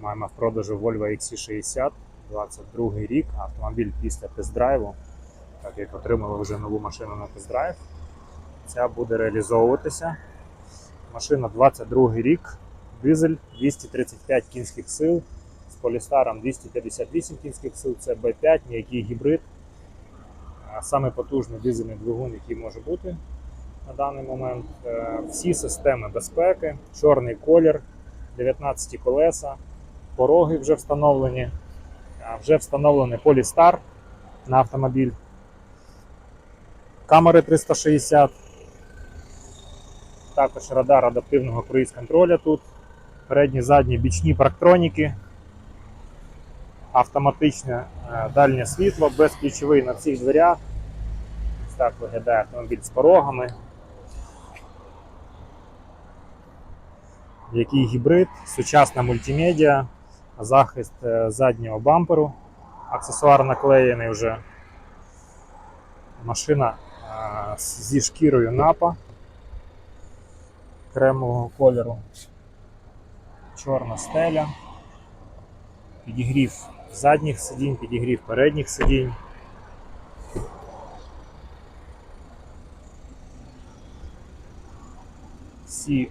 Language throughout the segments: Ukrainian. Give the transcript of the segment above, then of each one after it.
Маємо в продажу Volvo XC60, 22 рік, автомобіль після тест-драйву. Так як отримали вже нову машину на тест-драйв. Ця буде реалізовуватися. Машина 22 рік, дизель 235 кінських сил, з полістаром 258 кінських сил, це B5, м'який гібрид. Саме потужний дизельний двигун, який може бути на даний момент. Е, Всі системи безпеки, чорний колір, 19 колеса, пороги вже встановлені, вже встановлений полістар на автомобіль, камери 360, також радар адаптивного круїз контроля тут, передні, задні, бічні парктроніки, автоматичне е, дальнє світло, безключовий на всіх дверях. Так виглядає автомобіль з порогами. Який гібрид, сучасна мультимедіа, захист е, заднього бамперу, аксесуар наклеєний вже. Машина е, зі шкірою напа кремового кольору, чорна стеля, підігрів задніх сидінь, підігрів передніх сидінь. Всі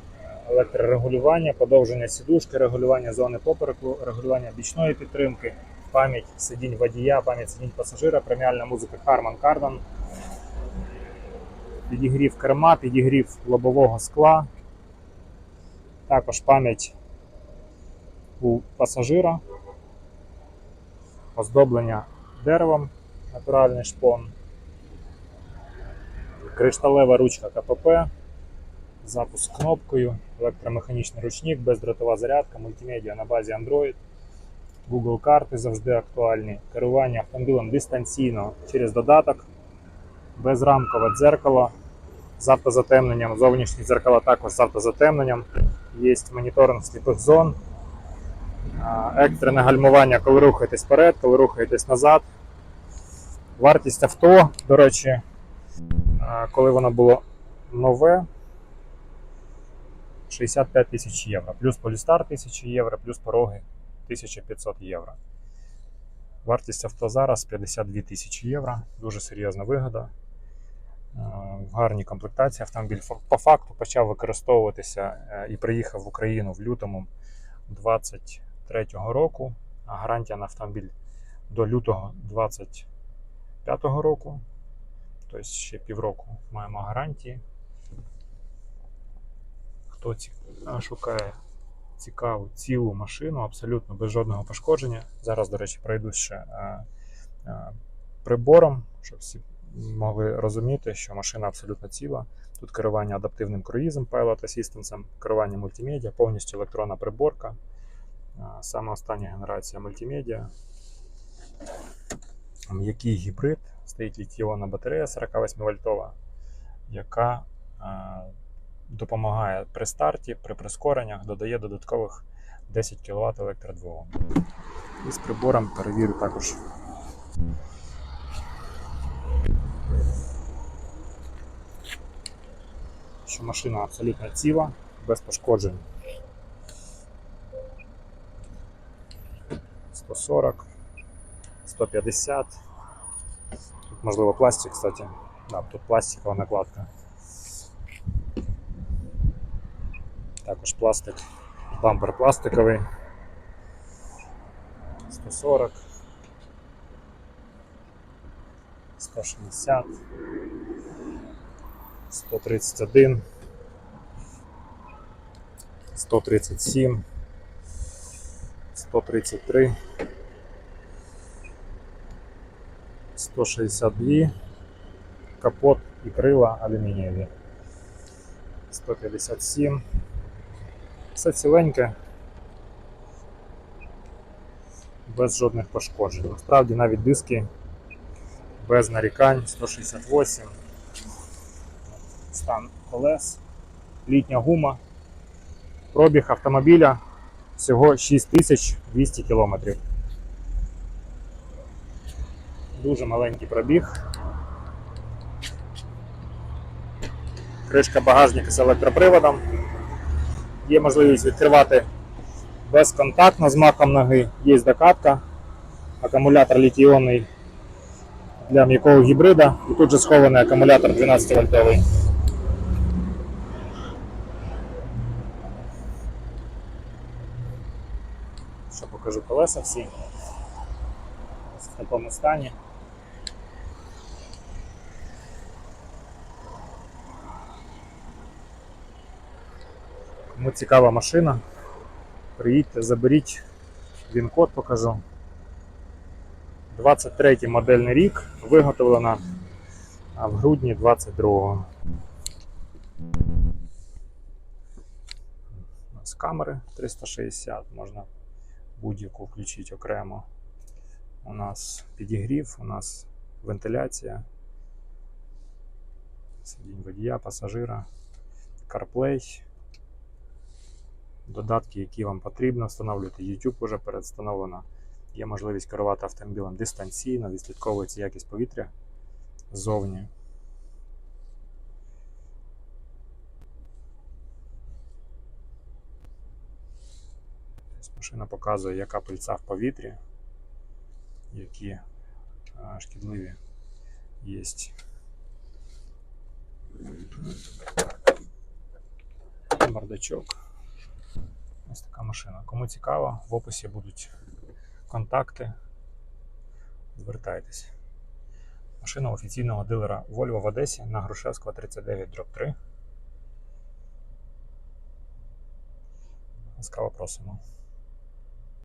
електрорегулювання, подовження сідушки, регулювання зони попереку, регулювання бічної підтримки, пам'ять сидінь водія, пам'ять сидінь пасажира, преміальна музика Harman Kardon, підігрів керма, підігрів лобового скла, також пам'ять у пасажира, оздоблення деревом, натуральний шпон, кришталева ручка КПП, запуск кнопкою, електромеханічний ручник, бездротова зарядка, мультимедіа на базі Android, Google карти завжди актуальні, керування автомобілем дистанційно через додаток, безрамкове дзеркало з автозатемненням, зовнішні дзеркала також з автозатемненням, є моніторинг сліпих зон, екстрене гальмування, коли рухаєтесь вперед, коли рухаєтесь назад. Вартість авто, до речі, коли воно було нове, 65 тисяч євро, плюс полістар 1000 євро, плюс пороги 1500 євро. Вартість авто зараз 52 тисячі євро, дуже серйозна вигода. Е, В гарній комплектації автомобіль по факту почав використовуватися е, і приїхав в Україну в лютому 2023 року. А гарантія на автомобіль до лютого 2025 року. Тобто ще півроку маємо гарантії. Хто шукає цікаву цілу машину, абсолютно без жодного пошкодження. Зараз, до речі, пройду ще прибором, щоб всі могли розуміти, що машина абсолютно ціла. Тут керування адаптивним круїзом, Pilot Assistance, керування мультимедіа, повністю електронна приборка. Саме остання генерація мультимедіа. М'який гібрид, стоїть літіонна батарея 48 вольтова, яка допомагає при старті, при прискореннях, додає додаткових 10 кВт електродвигун. І з прибором перевірю також. Що машина абсолютно ціла, без пошкоджень. 140, 150. Тут можливо пластик, кстати. Да, тут пластикова накладка. Також пластик, бампер пластиковий. 140. 160. 131. 137. 133. 162. Капот і крила алюмінієві. 157. Все ціленьке, без жодних пошкоджень. Насправді навіть диски без нарікань 168. Стан колес, літня гума. Пробіг автомобіля всього 6200 км. Дуже маленький пробіг. Кришка багажника з електроприводом. Є можливість відкривати безконтактно з маком ноги, є докатка, акумулятор літіонний для м'якого гібрида. І тут же схований акумулятор 12 вольтовий. Що покажу колеса всі. В такому стані. Кому цікава машина, приїдьте, заберіть, він код покажу. 23 модельний рік, виготовлена в грудні 22-го. У нас камери 360, можна будь-яку включити окремо. У нас підігрів, у нас вентиляція, сидінь водія, пасажира, CarPlay. Додатки, які вам потрібно встановлювати. YouTube вже передстановлено. Є можливість керувати автомобілем дистанційно, відслідковується якість повітря ззовні. Тобто Машина показує, яка пильця в повітрі, які е, шкідливі є. Бардачок. Ось така машина. Кому цікаво, в описі будуть контакти. Звертайтесь. Машина офіційного дилера Volvo в Одесі на Грушевського 39 дроб 3. Ласкаво просимо.